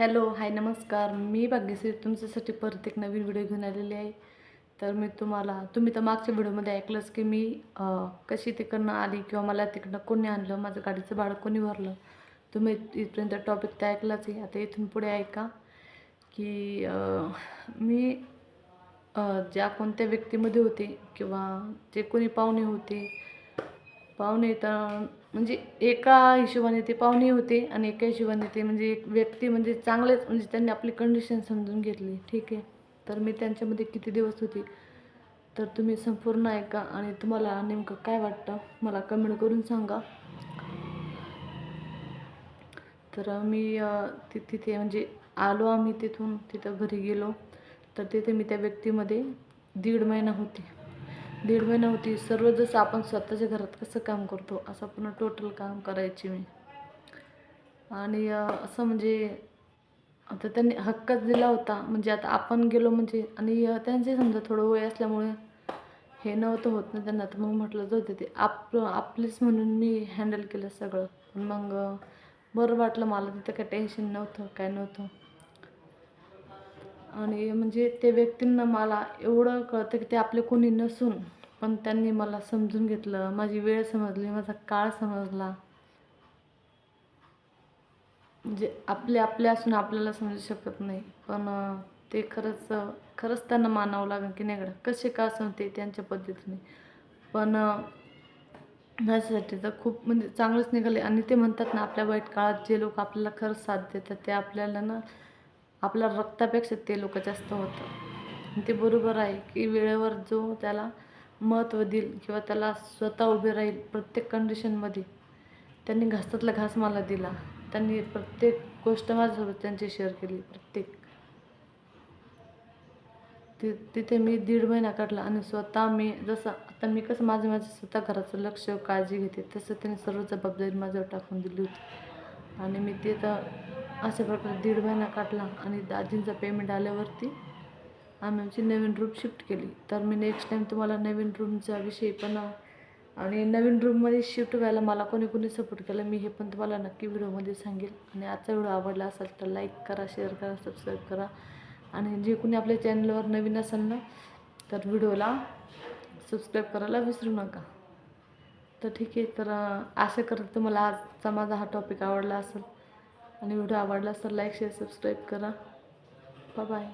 Hello hi नमस्कार. मी भाग्यश्री तुमच्यासाठी परत एक नवीन व्हिडिओ घेऊन आलेली आहे. तर मी तुम्हाला तुम्ही तर मागच्या व्हिडिओमध्ये ऐकलंच की मी कशी तिकडनं आली किंवा मला तिकडनं कोणी आणलं माझं गाडीचं भाडं कोणी भरलं. तुम्ही इथपर्यंत टॉपिक तर ऐकलाच आहे. आता इथून पुढे ऐका की मी ज्या कोणत्या व्यक्तीमध्ये होते किंवा जे कोणी पाहुणे होते पाहुणे तर म्हणजे एका हिशोबाने ते पाहुणे होते आणि एका हिशोबाने ते म्हणजे एक व्यक्ती म्हणजे चांगलेच म्हणजे त्यांनी आपली कंडिशन समजून घेतली. ठीक आहे? तर मी त्यांच्यामध्ये किती दिवस होते? तर तुम्ही संपूर्ण ऐका आणि तुम्हाला नेमकं काय वाटतं? मला कमेंट करून सांगा. तर मी ति तिथे म्हणजे आलो आम्ही तिथून तिथं घरी गेलो. तर तिथे मी त्या व्यक्तीमध्ये दीड महिना होते. दीड महिना होती. सर्व जसं आपण स्वतःच्या घरात कसं काम करतो असं पूर्ण टोटल काम करायची मी. आणि असं म्हणजे आता त्यांनी हक्कच दिला होता. म्हणजे आता आपण गेलो म्हणजे आणि त्यांचे समजा थोडं वय असल्यामुळे हे नव्हतं होत ना त्यांना. तर मग म्हटलं जाऊ दे ते. आपलं आपलीच म्हणून मी हँडल केलं सगळं. पण मग बरं वाटलं मला तिथं काही टेन्शन नव्हतं काय नव्हतं. आणि म्हणजे ते व्यक्तींना मला एवढं कळतं की ते आपले कोणी नसून पण त्यांनी मला समजून घेतलं माझी वेळ समजली माझा काळ समजला. म्हणजे आपले आपले असून आपल्याला समजू शकत नाही. पण ते खरंच खरंच त्यांना मानावं लागेल की नाही कसे का असून ते त्यांच्या पद्धतीने. पण माझ्यासाठी तर खूप म्हणजे चांगलंच निघाले आणि ते म्हणतात ना आपल्या वाईट काळात जे लोक आपल्याला खरंच साथ देतात ते आपल्याला ना आपल्या रक्तापेक्षा ते लोक जास्त होतं. ते बरोबर आहे की वेळेवर जो त्याला महत्त्व देईल किंवा त्याला स्वतः उभे राहील प्रत्येक कंडिशनमध्ये त्यांनी घासातला घास मला दिला. त्यांनी प्रत्येक गोष्ट माझ्यासोबत त्यांची शेअर केली प्रत्येक. ति तिथे मी दीड महिना काढला आणि स्वतः मी जसं आता मी कसं माझं माझं स्वतः घराचं लक्ष काळजी घेते तसं त्यांनी सर्व जबाबदारी माझ्यावर टाकून दिली होती. आणि मी तिथं अशा प्रकारे दीड महिना काढला आणि दाजींचा पेमेंट आल्यावरती आम्ही आमची नवीन रूम शिफ्ट केली. तर मी नेक्स्ट टाईम तुम्हाला नवीन रूमचा विषय पण आणि नवीन रूममध्ये शिफ्ट व्हायला मला कोणी कोणी सपोर्ट केला मी हे पण तुम्हाला नक्की व्हिडिओमध्ये सांगेल. आणि आजचा व्हिडिओ आवडला असेल तर लाईक करा शेअर करा सबस्क्राईब करा. आणि जे कोणी आपल्या चॅनलवर नवीन असेल ना तर व्हिडिओला सबस्क्राईब करायला विसरू नका. तर ठीक आहे तर असं आशा करते तुम्हाला आजचा माझा हा टॉपिक आवडला असेल. आणि व्हिडिओ आवडला तर लाईक शेअर सबस्क्राईब करा. बाय.